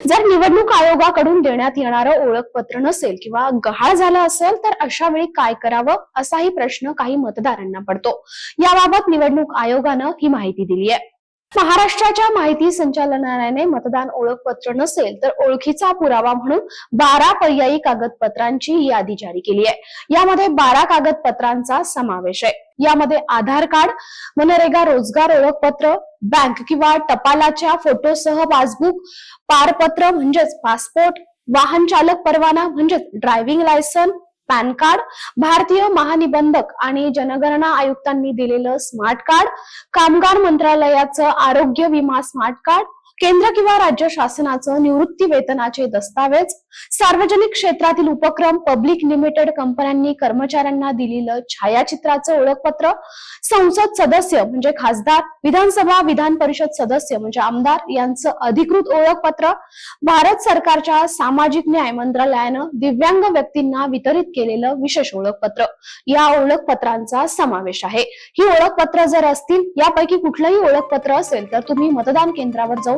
जर निवडणूक आयोगाकडून देण्यात येणारं ओळखपत्र नसेल किंवा गहाळ झालं असेल तर अशा वेळी काय करावं असाही प्रश्न काही मतदारांना पडतो. याबाबत निवडणूक आयोगानं ही माहिती दिली आहे महाराष्ट्राच्या माहिती संचालनालयाने मतदान ओळखपत्र नसेल तर ओळखीचा पुरावा म्हणून बारा पर्यायी कागदपत्रांची यादी जारी केली आहे. यामध्ये बारा कागदपत्रांचा समावेश आहे. यामध्ये आधार कार्ड मनरेगा रोजगार ओळखपत्र बँक किंवा टपालाच्या फोटोसह पासबुक पारपत्र म्हणजेच पासपोर्ट वाहन चालक परवाना म्हणजेच ड्रायव्हिंग लायसन पॅन कार्ड भारतीय महानिबंधक आणि जनगणना आयुक्तांनी दिलेलं स्मार्ट कार्ड कामगार मंत्रालयाचं आरोग्य विमा स्मार्ट कार्ड केंद्र किंवा राज्य शासनाचं निवृत्ती वेतनाचे दस्तावेज सार्वजनिक क्षेत्रातील उपक्रम पब्लिक लिमिटेड कंपन्यांनी कर्मचाऱ्यांना दिलेलं छायाचित्राचं ओळखपत्र संसद सदस्य म्हणजे खासदार विधानसभा विधान परिषद सदस्य म्हणजे आमदार यांचं अधिकृत ओळखपत्र भारत सरकारच्या सामाजिक न्याय मंत्रालयानं दिव्यांग व्यक्तींना वितरित केलेलं विशेष ओळखपत्र. या ओळखपत्रांचा समावेश आहे. ही ओळखपत्र जर असतील यापैकी कुठलंही ओळखपत्र असेल तर तुम्ही मतदान केंद्रावर जाऊन